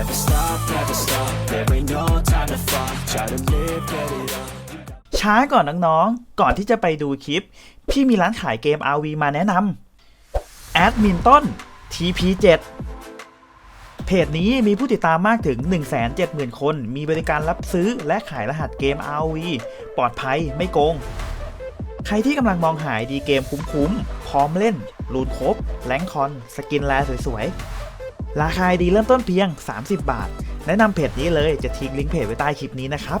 Never stop, never stop. There ain't no time to fall. Try to live, get it up. ช้าก่อนน้องๆ ก่อนที่จะไปดูคลิป พี่มีร้านขายเกม RV มาแนะนำแอดมินต้น TP7 เพจนี้มีผู้ติดตามมากถึง 170,000 คน มีบริการรับซื้อและขายรหัสเกม RV ปลอดภัยไม่โกง ใครที่กำลังมองหายดีเกมคุ้มๆ พร้อมเล่นรูนครบแรงคอน สกินแลสวยๆ ราคาดีเริ่มต้นเพียง 30 บาท แนะนำเพจนี้เลยจะทิ้งลิงก์เพจไว้ใต้คลิปนี้นะครับ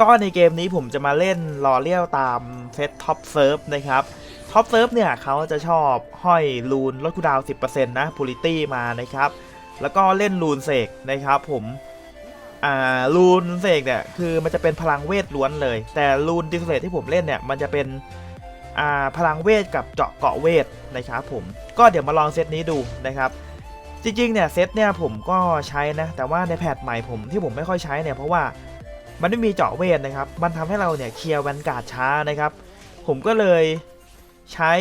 ก็ในเกมนี้ผมจะมาเล่นลอเลียวตามเซตท็อปเซิร์ฟนะครับท็อปเซิร์ฟเนี่ยเขาจะชอบห้อยลูนลดคูดาวน์10%นะพูลิตี้มานะครับ แล้วก็เล่นลูนเสกนะครับผมอ่าลูนเสกเนี่ยคือมันจะเป็นพลังเวทล้วนเลย แต่ลูนดิสเลตที่ผมเล่นเนี่ยมันจะเป็นอ่าพลังเวทกับเจาะเกาะเวทนะครับผมก็เดี๋ยวมาลองเซตนี้ดูนะครับจริงๆเนี่ยเซตเนี่ยผมก็ใช้นะแต่ว่าในแพทใหม่ผมที่ผมไม่ค่อยใช้เนี่ยเพราะว่า มันไม่มีเจาะเวทนะครับ มันทำให้เราเนี่ยเคลียร์แวนการ์ดช้านะครับ ผมก็เลยใช้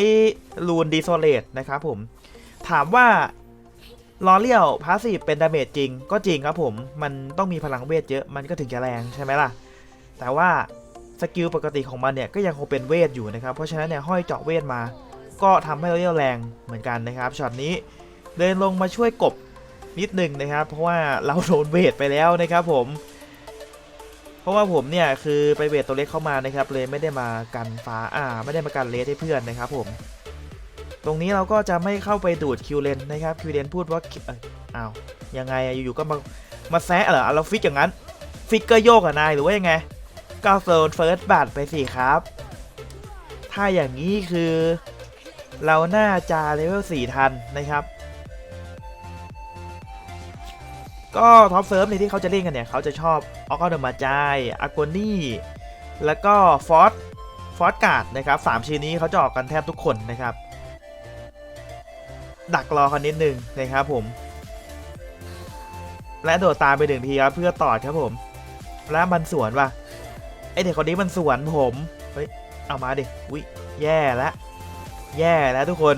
ลูนดีโซเลตนะครับผม ถามว่าลอเลียวพาสซีฟเป็นดาเมจจริง ก็จริงครับผม มันต้องมีพลังเวทเยอะ มันก็ถึงจะแรงใช่ไหมล่ะ แต่ว่าสกิลปกติของมันเนี่ยก็ยังคงเป็นเวทอยู่นะครับ เพราะฉะนั้นเนี่ยห้อยเจาะเวทมา ก็ทำให้ลอเลียวแรงเหมือนกันนะครับ ช็อตนี้เดินลงมาช่วยกบนิดหนึ่งนะครับ เพราะว่าเราโดนเวทไปแล้วนะครับผม ราะว่าผมเนี่ยคือไปเวทตัวเล็กเข้ามานะครับเลยไม่ได้มากันฟ้าอ่า ไม่ได้มากันเลสให้เพื่อนนะครับผม ตรงนี้เราก็จะไม่เข้าไปดูดคิวเลนนะครับคิวเลนพูดว่าเอ้ยอ้าวยังไงอยู่ๆก็มามาแซะเหรอเราฟิกอย่างนั้นฟิกเกอร์โยกอะนายหรือว่ายังไงก้าวโซนเฟิร์สบัตไปสิครับ ถ้าอย่างนี้คือเราน่าจะเลเวล4ทันนะครับ ก็ท็อปเซิร์ฟในที่เขาจะเล่นกันเนี่ย เขาจะชอบออกเดมาจายอากนี่แล้วก็ฟอสฟอสการ์ดนะครับสามชื่อนี้เขาจะออกกันแทบทุกคนนะครับ ดักรอคันนิดนึงนะครับผม และโดดตามไปหนึ่งทีครับเพื่อตอดครับผม แล้วมันสวนว่ะไอเด็กคนนี้มันสวนผมเฮ้ยเอามาดิวิแย่แล้วแย่แล้วทุกคน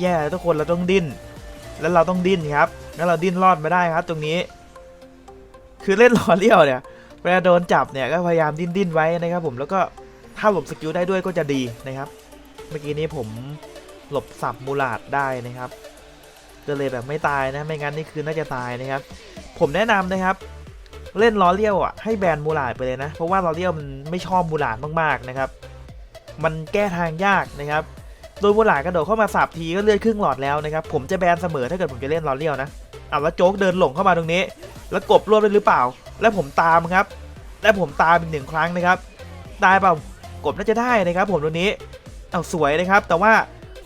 แย่แล้วทุกคนเราต้องดิ้น แล้วเราต้องดิ้นครับ แล้วเราดิ้นรอดไม่ได้ครับ ตรงนี้ คือเล่นหล่อเลี้ยวเนี่ยเวลาโดนจับเนี่ยก็พยายามดิ้นดิ้นไว้นะครับ ผมแล้วก็ถ้าหลบสกิลได้ด้วยก็จะดีนะครับ เมื่อกี้นี้ผมหลบสับมูลาดได้นะครับก็เลยแบบไม่ตายนะไม่งั้นนี่คือน่าจะตายนะครับ ผมแนะนำนะครับเล่นล้อเลี้ยวอะให้แบนมูลาดไปเลยนะ เพราะว่าล้อเลี้ยวมันไม่ชอบมูลาดมากๆนะครับ มันแก้ทางยากนะครับ โดยมูลาดกระโดดเข้ามาสับทีก็เลือดครึ่งหลอดแล้วนะครับ ผมจะแบนเสมอถ้าเกิดผมจะเล่นล้อเลี้ยวนะ เอาแล้วโจ๊กเดินหลงเข้ามาตรงนี้ แล้วกบรวบได้หรือเปล่า แล้วผมตามครับ และผมตามอีกหนึ่งครั้งนะครับได้เปล่ากบน่าจะได้นะครับผมตรงนี้เอาสวยนะครับ แต่ว่า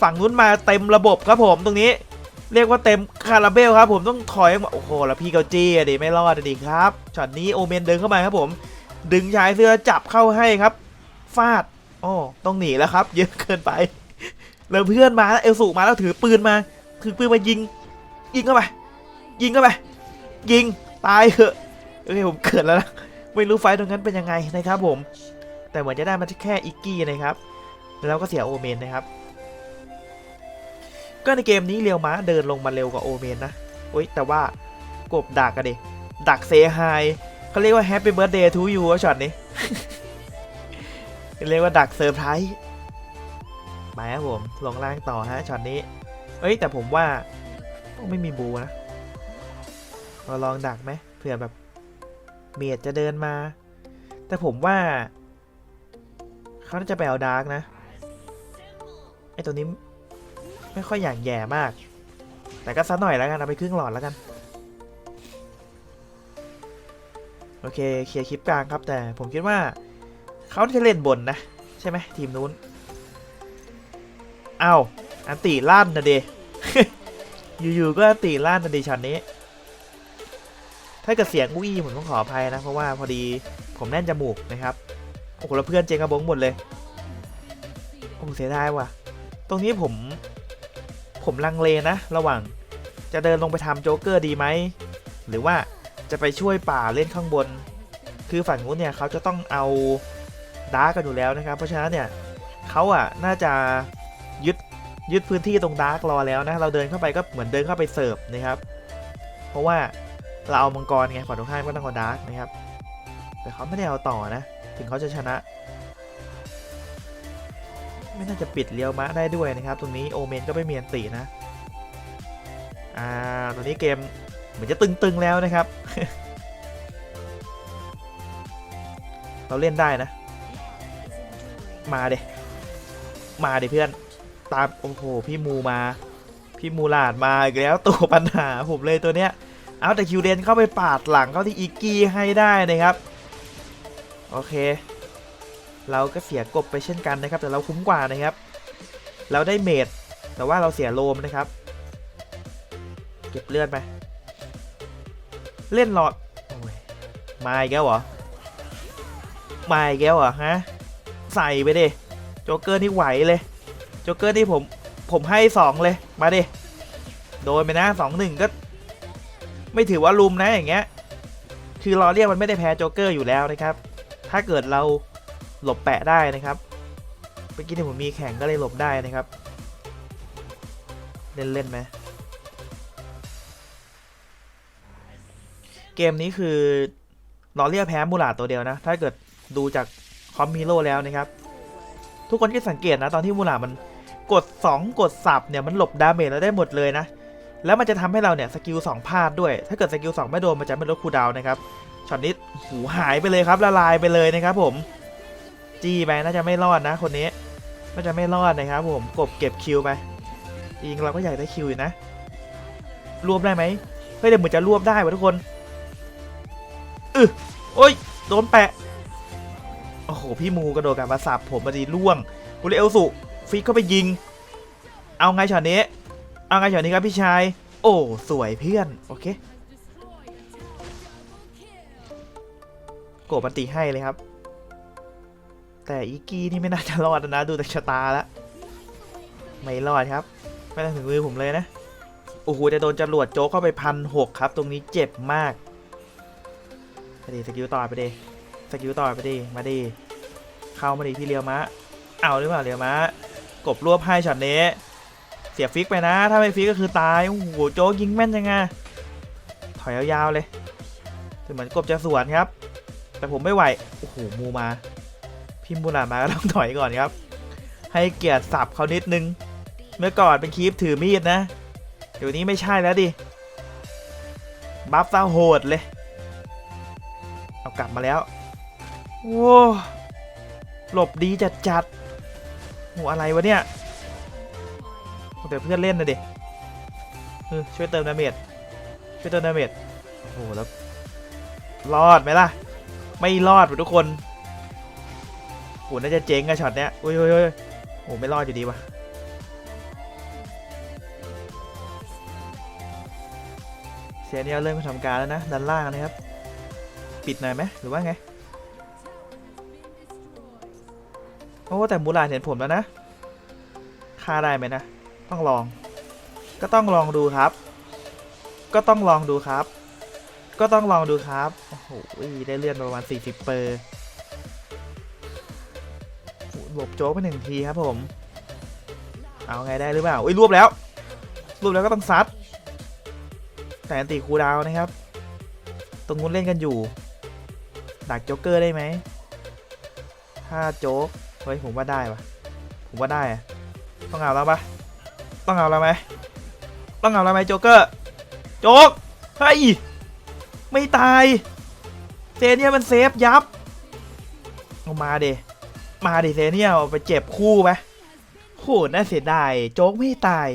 ฝั่งนู้นมาเต็มระบบครับผมตรงนี้ เรียกว่าเต็มคาราเบลครับ ผมต้องถอยมาโอ้โหแล้วพี่เกาจี้ดิไม่รอดดิครับช็อตนี้โอเมนเดินเข้ามาครับผม ดึงชายเสื้อจับเข้าให้ครับฟาดโอ้ต้องหนีแล้วครับ เยอะเกินไปแล้วเพื่อนมาแล้วเอลสูมาแล้วถือปืนมา ถือปืนมายิง ยิงเข้าไป ยิงเข้าไปยิงตายเหอะโอเคผมเกิดแล้วนะไม่รู้ไฟตรงนั้นเป็นยังไงนะครับผม แต่เหมือนจะได้มาแค่อิกกี้นะครับ แล้วก็เสียโอเมนนะครับ ก็ในเกมนี้เรียวม้าเดินลงมาเร็วกว่าโอเมนนะโอ๊ยแต่ว่ากบดักกันดิดักเซฮายเขาเรียกว่าแฮปปี้เบิร์ดเดย์ทูยูช็อตนี้เรียกว่าดักเซอร์ไพรส์ไปครับผมลงล่างต่อฮะช็อตนี้ เอ้ยแต่ผมว่าไม่มีบูนะ เราลองดักไหมเผื่อแบบเมียดจะเดินมา แต่ผมว่า เขาจะไปเอาดาร์กนะ ไอตัวนี้ไม่ค่อยอยากแย่มาก แต่ก็ซัดหน่อยแล้วกัน เอาไปครึ่งหลอดแล้วกัน โอเค เคลียร์คลิปกลางครับแต่ผมคิดว่า เขาจะเล่นบนนะ ใช่ไหมทีมนู้นอ้าวอันติลั่นนะเดอยู่ๆก็อันติลั่นนะเดช็อตนี้ ถ้าเกิดเสียงอุ้ยผมต้องขออภัยนะ เพราะว่าพอดีผมแน่นจมูกนะครับ โอ้โหแล้วเพื่อนเจงกระบงหมดเลยโอ้เสียดายว่ะ ตรงนี้ผม ผมลังเลนะ ระหว่างจะเดินลงไปทำโจ๊กเกอร์ดีไหม หรือว่าจะไปช่วยป่าเล่นข้างบน คือฝั่งนู้นเนี่ยเขาจะต้องเอาดาร์กกันอยู่แล้วนะครับ เพราะฉะนั้นเนี่ยเขาอะน่าจะยึดยึดพื้นที่ตรงดาร์กรอแล้วนะ เราเดินเข้าไปก็เหมือนเดินเข้าไปเสิร์ฟนะครับ เพราะว่า เราเอามังกรไงฝั่งตรงข้ามก็ต้องเอาดาร์กนะครับ แต่เขาไม่ได้เอาต่อนะ ถึงเขาจะชนะ ไม่น่าจะปิดเลี้ยวมะได้ด้วยนะครับ ตรงนี้โอเมนก็ไม่มีอันตีนะ อ่าตรงนี้เกมเหมือนจะตึงๆแล้วนะครับ เราเล่นได้นะ มาเดมาเดเพื่อน ตามโอ้โหพี่มูมา พี่มูลาดมาอีกแล้วตัวปัญหาผมเลยตัวเนี้ย เอาแต่คิวเดนเข้าไปปาดหลังเข้าที่อีกกี้ให้ได้นะครับ โอเค เราก็เสียกบไปเช่นกันนะครับ แต่เราคุ้มกว่านะครับ เราได้เมดแต่ว่าเราเสียโลมนะครับ เก็บเลือดไป เล่นหลอดโอ้ยมาอีกแล้วเหรอ มาอีกแล้วเหรอฮะ ใส่ไปดิโจ๊กเกอร์นี่ไหวเลยโจ๊กเกอร์นี่ผมผมให้สองเลย มาดิ โดนไปนะสองหนึ่งก็ ไม่ถือว่าลุมนะอย่างเงี้ย คือรอเรียกมันไม่ได้แพ้โจ๊กเกอร์อยู่แล้วนะครับ ถ้าเกิดเราหลบแปะได้นะครับเมื่อกี้ที่ผมมีแข่งก็เลยหลบได้นะครับ เล่นเล่นไหมเกมนี้คือลอเรียแพ้มูลาตัวเดียวนะ ถ้าเกิดดูจากคอมฮีโร่แล้วนะครับ ทุกคนที่สังเกตนะ ตอนที่มูลามันกด 2 กดสับเนี่ยมันหลบดาเมจเราได้หมดเลยนะ แล้วมันจะทำให้เราเนี่ยสกิล2พลาดด้วย ถ้าเกิดสกิล2ไม่โดนมันจะไม่ลดคูดาวนะครับช็อตนี้หูหายไปเลยครับละลายไปเลยนะครับผมจี้ไปน่าจะไม่รอดนะ คนนี้น่าจะไม่รอดนะครับผมกบเก็บคิวไปจริงเราก็อยากได้คิวอยู่นะรวบได้ไหมเฮ้ยเดี๋ยวเหมือนจะรวบได้วะทุกคนอือโอ้ยโดนแปะโอ้โหพี่มูกระโดดกลับมาสับผมมาดีล่วงกุเลเอลสุฟิกเข้าไปยิง เอาไงช็อตนี้ เอาไงช็อตนี้ครับพี่ชาย โอ้สวยเพื่อน โอเค โกบันตีให้เลยครับ แต่อีกี้นี่ไม่น่าจะรอดนะดูจากชะตาแล้ว ไม่รอดครับ ไม่ต้องถึงมือผมเลยนะ โอ้โหจะโดนจรวดโจ๊กเข้าไปพันหกครับ ตรงนี้เจ็บมากไปดิสกิลต่อไปดิสกิลต่อไปดิมาดิเข้ามาดิพี่เลียวมะ เอาหรือเปล่าเลียวมะ กบรวบให้ช็อตนี้ เสียฟิกไปนะ ถ้าไม่ฟิกก็คือตาย โอ้โห โจ๊กยิงแม่นยังไง ถอยยาวๆเลยเหมือนกบจะสวนครับ แต่ผมไม่ไหว โอ้โห มูมา พิมพ์บุญหลามาก็ต้องถอยก่อนครับ ให้เกียรติสับเขานิดนึง เมื่อก่อนเป็นคีปถือมีดนะ เดี๋ยวนี้ไม่ใช่แล้วดิ บัฟซาโหดเลย เอากลับมาแล้วโว้หลบดีจัดจัดๆโหอะไรวะเนี่ย เดี๋ยวเพื่อนเล่นนะเดิเออช่วยเติมดาเมจช่วยเติมดาเมจโอ้โหแล้วรอดไหมล่ะ ไม่รอดทุกคนโหน่าจะเจ๊งอะช็อตเนี้ยอุ้ยอุ้ยอุ้ยโอ้ไม่รอดอยู่ดีวะเสียเนี่ยเริ่มทำการแล้วนะด้านล่างนะครับ ปิดหน่อยไหมหรือว่าไงโอ้แต่มูลานเห็นผมแล้วนะฆ่าได้ไหมนะ ต้องลอง ก็ต้องลองดูครับ ก็ต้องลองดูครับ ก็ต้องลองดูครับ โอ้โห ได้เลื่อนประมาณ 40 เปอร์บวกโจ๊กไปหนึ่งทีครับผม เอาไงได้หรือเปล่าอุ้ยรวบแล้ว รวบแล้วก็ต้องซัด แต่อันตีคูดาวนะครับ ตรงนู้นเล่นกันอยู่ ดักโจ๊กเกอร์ได้ไหม ถ้าโจ๊ก เฮ้ยผมว่าได้ปะผมว่าได้ ต้องเอาแล้วปะ ต้องเอาแล้วไหมต้องเอาแล้วไหมโจ๊กเกอร์โจ๊กเฮ้ยไม่ตายเซเนียมันเซฟยับเอามาเดมาดิเซเนียลไปเจ็บคู่ไหมโหน่าเสียดายโจ๊กไม่ตาย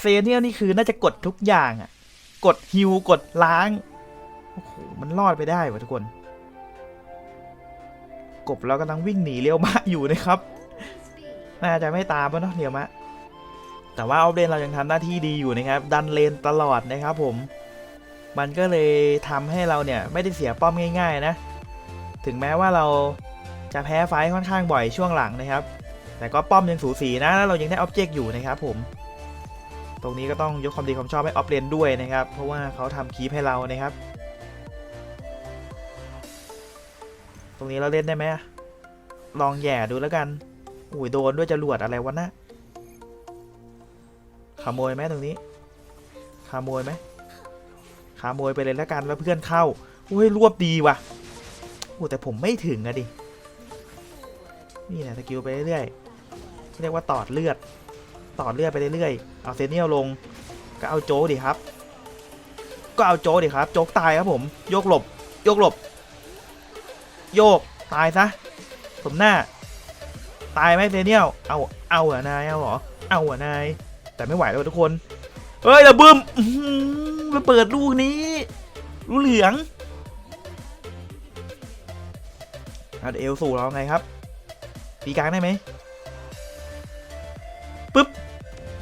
เซเนียนี่คือน่าจะกดทุกอย่างอะกดฮิวกดล้างโอ้โหมันรอดไปได้วะทุกคน กบเรากำลังวิ่งหนีเลี้ยวมะอยู่นะครับ น่าจะไม่ตามแล้วเนาะเลี้ยวมะ แต่ว่าออฟเลนเรายังทำหน้าที่ดีอยู่นะครับ ดันเลนตลอดนะครับผม มันก็เลยทำให้เราเนี่ยไม่ได้เสียป้อมง่าย ๆ นะ ถึงแม้ว่าเราจะแพ้ไฟค่อนข้างบ่อยช่วงหลังนะครับ แต่ก็ป้อมยังสูสีนะแล้วเรายังได้ออบเจกต์อยู่นะครับผม ตรงนี้ก็ต้องยกความดีความชอบให้ออฟเลนด้วยนะครับ เพราะว่าเขาทำคีปให้เรานะครับ ตรงนี้เราเล่นได้ไหมลองแย่ดูแล้วกันอุ้ยโดนด้วยจรวดอะไรวะนะ ขโมยไหมตรงนี้ขโมยไหมขโมยไปเลยแล้วกันแล้วเพื่อนเข้าอุ้ยรวบดีว่ะโอ้แต่ผมไม่ถึงอะดินี่แหละสกิลไปเรื่อยๆเรียกว่าตอดเลือดตอดเลือดไปเรื่อยๆเอาเซเนียลลงก็เอาโจกดิครับ ก็เอาโจกดิครับ โจกตายครับผม โยกหลบ โยกหลบ โยกตายซะสมหน้า ตายไหมเซเนียลเอาเอาเหรอนายเอาเหรอเอาเหรอนาย แต่ไม่ไหวแล้วทุกคนเฮ้ยระบึ้มอื้อหือมาเปิดลูกนี้ลูกเหลืองเอาเอลสู่เราไงครับตีกลางได้ไหมปึ๊บ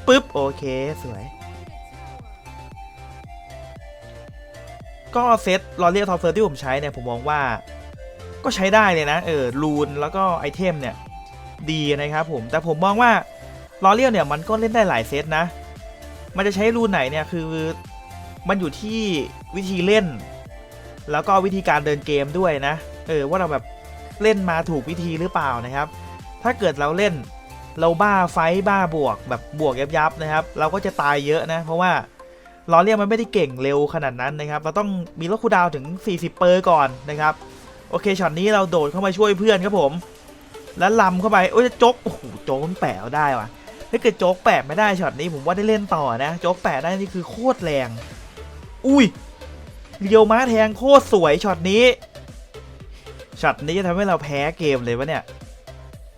ปึ๊บโอเคสวย ก็เซตลอเรียทอฟเฟอร์ที่ผมใช้เนี่ยผมมองว่าก็ใช้ได้เลยนะ เออรูนแล้วก็ไอเทมเนี่ย ดีนะครับผมแต่ผมมองว่า ลอเรียลเนี่ยมันก็เล่นได้หลายเซตนะ มันจะใช้รูนไหนเนี่ยคือมันอยู่ที่วิธีเล่น แล้วก็วิธีการเดินเกมด้วยนะ เออว่าเราแบบเล่นมาถูกวิธีหรือเปล่านะครับ ถ้าเกิดเราเล่นเราบ้าไฟบ้าบวกแบบบวกยับยับๆนะครับ เราก็จะตายเยอะนะ เพราะว่าลอเรียกมันไม่ได้เก่งเร็วขนาดนั้นนะครับ เราต้องมีลดคูดาวถึง 40 เปอร์ก่อนนะครับ โอเคช็อตนี้เราโดดเข้ามาช่วยเพื่อนครับผม แล้วลำเข้าไป โอ้ยจ๊กโอ้โหโจ๊กมันแปะเอาได้ว่ะ ถ้าเกิดโจ๊กแปะไม่ได้ช็อตนี้ผมว่าได้เล่นต่อนะ โจ๊กแปะได้นี่คือโคตรแรง อุ้ยเรียวม้าแทงโคตรสวยช็อตนี้ช็อตนี้จะทำให้เราแพ้เกมเลยวะเนี่ย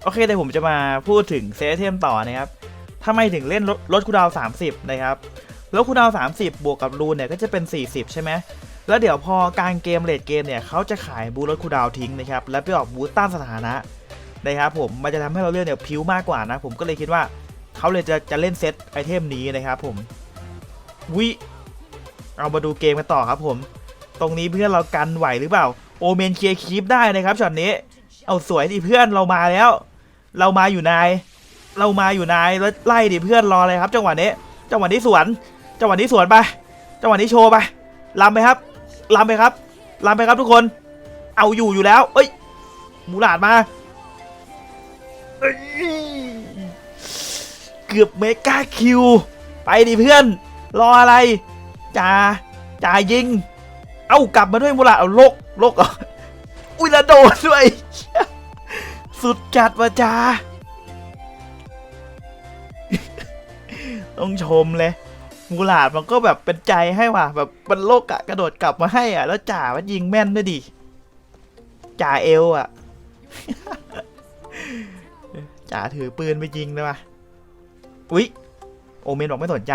โอเคเดี๋ยวผมจะมาพูดถึงเซตเทมต่อนะครับทำไมถึงเล่นลดคูดาว 30 นะครับลดคูดาว 30 บวกกับรูนเนี่ยก็จะเป็น 40 ใช่ไหมแล้วเดี๋ยวพอกลางเกมเลดเกมเนี่ยเขาจะขายบูลดคูดาวทิ้งนะครับ แล้วไปออกบูต้านสถานะนะครับผมมันจะทำให้เราเลือกเนี่ยพิ้วมากกว่านะ ผมก็เลยคิดว่า เขาเลยจะจะเล่นเซตไอเทมนี้นะครับผมวิเรามาดูเกมกันต่อครับผม ตรงนี้เพื่อนเรากันไหวหรือเปล่า โอเมนเคลียร์คีปได้นะครับช็อตนี้ เอาสวยดิเพื่อนเรามาแล้ว เรามาอยู่นาย เรามาอยู่นายแล้วไล่ดิเพื่อนรอเลยครับจังหวะนี้จังหวะนี้สวนจังหวะนี้สวนไปจังหวะนี้โชว์ไปลำไปครับลำไปครับลำไปครับทุกคน เอาอยู่อยู่แล้ว เอ้ยมูหลาดมา เกือบเมกาคิว ไปดิเพื่อน รออะไรจ่าจ่ายิง เอ้ากลับมาด้วยมูลาดเอาลกลกเหรออุ้ยแล้วโดนด้วย สุดจัดวะจ้าต้องชมเลยมูหลาดมันก็แบบเป็นใจให้ว่ะแบบมันโลกอะกระโดดกลับมาให้อะ แล้วจ่ามันยิงแม่นด้วยดิจ่าเอลอะจ่าถือปืนไปยิงเลยว่ะ อุ๊ยโอเมนบอกไม่สนใจ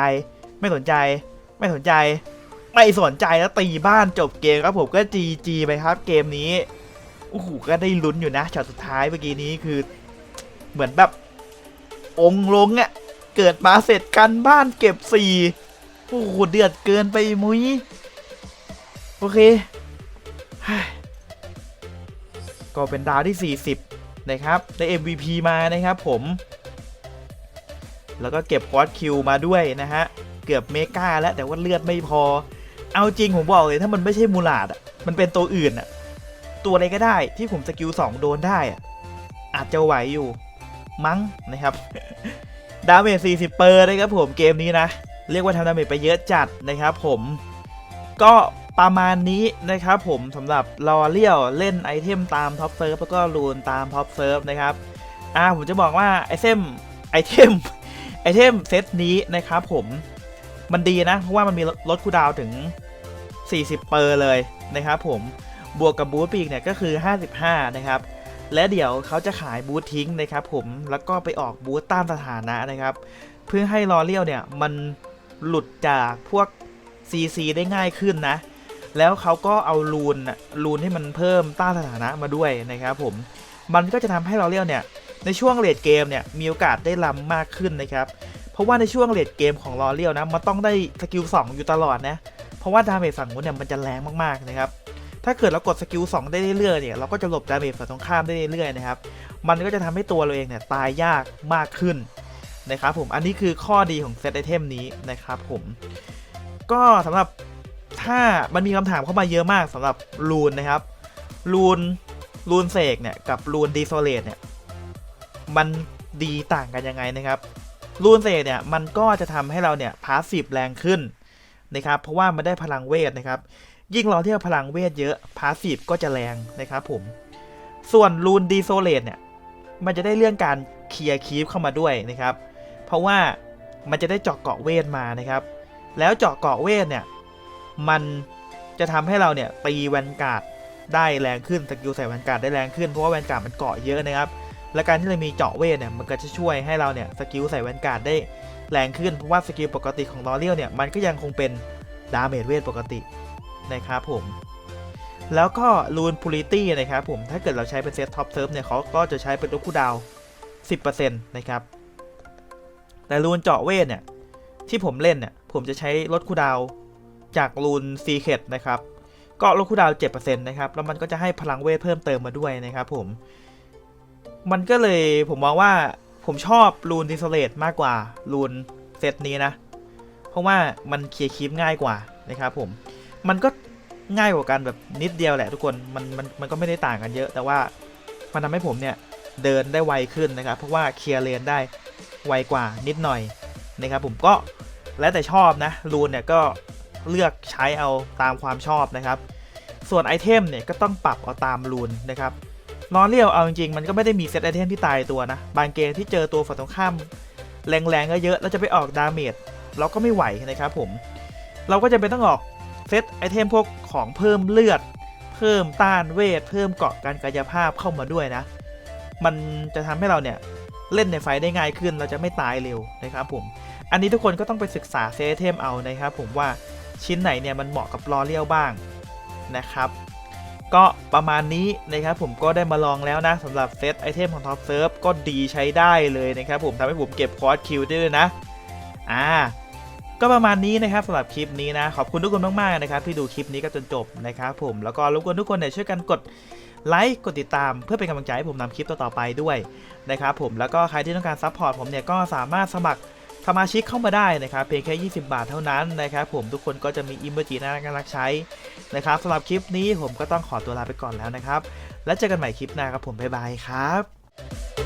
ไม่สนใจ ไม่สนใจ ไม่สนใจแล้วตีบ้านจบเกมครับผมก็จีจีไปครับเกมนี้โอ้โหก็ได้ลุ้นอยู่นะช็อตสุดท้ายเมื่อกี้นี้คือ เหมือนแบบ องลงอะเกิดมาเสร็จกันบ้านเก็บสี่โอ้โหเดือดเกินไปมุ้ยโอเคก็เป็นดาวที่ 40 นะครับ ได้ MVP มานะครับผม แล้วก็เก็บควอดคิวมาด้วยนะฮะ เกือบเมกาแล้วแต่ว่าเลือดไม่พอ เอาจริงผมบอกเลยถ้ามันไม่ใช่มูลาดอะ มันเป็นตัวอื่นอะ ตัวอะไรก็ได้ที่ผมสกิล2 โดนได้อะ อาจจะไหวอยู่ มั้งนะครับ ดาเมจ40 เปอร์นะครับผมเกมนี้นะ เรียกว่าทำดาเมจไปเยอะจัดนะครับผมก็ประมาณนี้นะครับผมสำหรับลอเลียวเล่นไอเทมตามท็อปเซิร์ฟแล้วก็รูนตามท็อปเซิร์ฟนะครับ อ่าผมจะบอกว่าไอเทมไอเทม ไอเทมเซตนี้นะครับผมมันดีนะ เพราะว่ามันมีลดคูดาวถึง 40 เปอร์เลยนะครับผมบวกกับบูสต์ปีกเนี่ยก็คือ 55 นะครับ และเดี๋ยวเขาจะขายบูธทิ้งนะครับผมแล้วก็ไปออกบูธต้านสถานะนะครับ เพื่อให้ลอเรียลเนี่ยมันหลุดจากพวก CC ได้ง่ายขึ้นนะ แล้วเขาก็เอารูนรูนให้มันเพิ่มต้านสถานะมาด้วยนะครับผมมันก็จะทำให้ลอเรียลเนี่ย ในช่วงเลดเกมเนี่ยมีโอกาสได้ล้ำมากขึ้นนะครับเพราะว่าในช่วงเลดเกมของลอเรียลนะมันต้องได้สกิล2อยู่ตลอดนะเพราะว่าดาเมจฝั่งนู้นเนี่ยมันจะแรงมากๆนะครับถ้าเกิดเรากดสกิล2ได้เรื่อยๆเนี่ยเราก็จะหลบดาเมจฝั่งตรงข้ามได้เรื่อยๆนะครับมันก็จะทำให้ตัวเราเองเนี่ยตายยากมากขึ้นนะครับผมอันนี้คือข้อดีของเซตไอเทมนี้นะครับผมก็สำหรับถ้ามันมีคำถามเข้ามาเยอะมากสำหรับรูนนะครับรูนรูนเสกเนี่ยกับรูนดีโซเลตเนี่ย มันดีต่างกันยังไงนะครับรูนเสกเนี่ยมันก็จะทำให้เราเนี่ยพาสซีฟแรงขึ้นนะครับเพราะว่ามันได้พลังเวทนะครับ ยิ่งเราที่พลังเวทเยอะพาสซีฟก็จะแรงนะครับผมส่วนรูนดีโซเลตเนี่ยมันจะได้เรื่องการเคลียร์คีฟเข้ามาด้วยนะครับ เพราะว่ามันจะได้เจาะเกาะเวทมานะครับ แล้วเจาะเกาะเวทเนี่ยมันจะทำให้เราเนี่ยตีแวนการ์ดได้แรงขึ้นสกิลใส่แวนการ์ดได้แรงขึ้นเพราะว่าแวนการ์ดมันเกาะเยอะนะครับ และการที่เรามีเจาะเวทเนี่ยมันก็จะช่วยให้เราเนี่ยสกิลใส่แวนการ์ดได้แรงขึ้นเพราะว่าสกิลปกติของลอเรียลเนี่ยมันก็ยังคงเป็นดาเมจเวทปกตินะครับผม แล้วก็รูนพูลิตี้นะครับผมถ้าเกิดเราใช้เป็นเซตท็อปเซิร์ฟเนี่ยเขาก็จะใช้เป็นตัวคู่ดาว 10%นะครับ แต่รูนเจาะเวทเนี่ยที่ผมเล่นเนี่ยผมจะใช้ลดคู่ดาวจากรูนซีเคดนะครับก็ลดคู่ดาว 7%นะครับแล้วมันก็จะให้พลังเวทเพิ่มเติมมาด้วยนะครับผม มันก็เลยผมมองว่าผมชอบรูนดิสเลตมากกว่ารูนเซตนี้นะ เพราะว่ามันเคลียร์คีปง่ายกว่านะครับผม มันก็ง่ายกว่ากันแบบนิดเดียวแหละทุกคน มันมันมันก็ไม่ได้ต่างกันเยอะ แต่ว่ามันทำให้ผมเนี่ยเดินได้ไวขึ้นนะครับ เพราะว่าเคลียร์เลนได้ไวกว่านิดหน่อยนะครับผมก็แล้วแต่ชอบนะรูนเนี่ยก็เลือกใช้เอาตามความชอบนะครับ ส่วนไอเทมเนี่ยก็ต้องปรับเอาตามรูนนะครับ นอนเรียวเอาจริงๆ มันก็ไม่ได้มีเซตไอเทมที่ตายตัวนะ บางเกมที่เจอตัวฝั่งตรงข้าม แรงๆก็เยอะแล้วจะไปออกดาเมจเราก็ไม่ไหวนะครับผม เราก็จะเป็นต้องออกเซตไอเทมพวกของเพิ่มเลือด เพิ่มต้านเวท เพิ่มเกาะการกายภาพเข้ามาด้วยนะ มันจะทำให้เราเนี่ยเล่นในไฟได้ง่ายขึ้น เราจะไม่ตายเร็วนะครับผม อันนี้ทุกคนก็ต้องไปศึกษาเซตไอเทมเอานะครับผมว่าชิ้นไหนเนี่ยมันเหมาะกับลอเรียลบ้างนะครับ ก็ประมาณนี้นะครับผมก็ได้มาลองแล้วนะสำหรับเซตไอเทมของท็อปเซิร์ฟก็ดีใช้ได้เลยนะครับผมทำให้ผมเก็บคอร์สคิวได้เลยนะอ่าก็ประมาณนี้นะครับสำหรับคลิปนี้นะ ขอบคุณทุกคนมากๆนะครับที่ดูคลิปนี้ก็จนจบนะครับผมแล้วก็รบกวนทุกคนเนี่ยช่วยกันกดไลค์กดติดตามเพื่อเป็นกำลังใจให้ผมนำคลิปต่อๆไปด้วยนะครับผมแล้วก็ใครที่ต้องการซัพพอร์ตผมเนี่ยก็สามารถสมัคร สมาชิกเข้ามาได้นะครับเพียงแค่ 20 บาทเท่านั้นนะครับผมทุกคนก็จะมีอิมเมจิน่ารักใช้นะครับสำหรับคลิปนี้ผมก็ต้องขอตัวลาไปก่อนแล้วนะครับ แล้วเจอกันใหม่คลิปหน้าครับผมบ๊ายบายครับ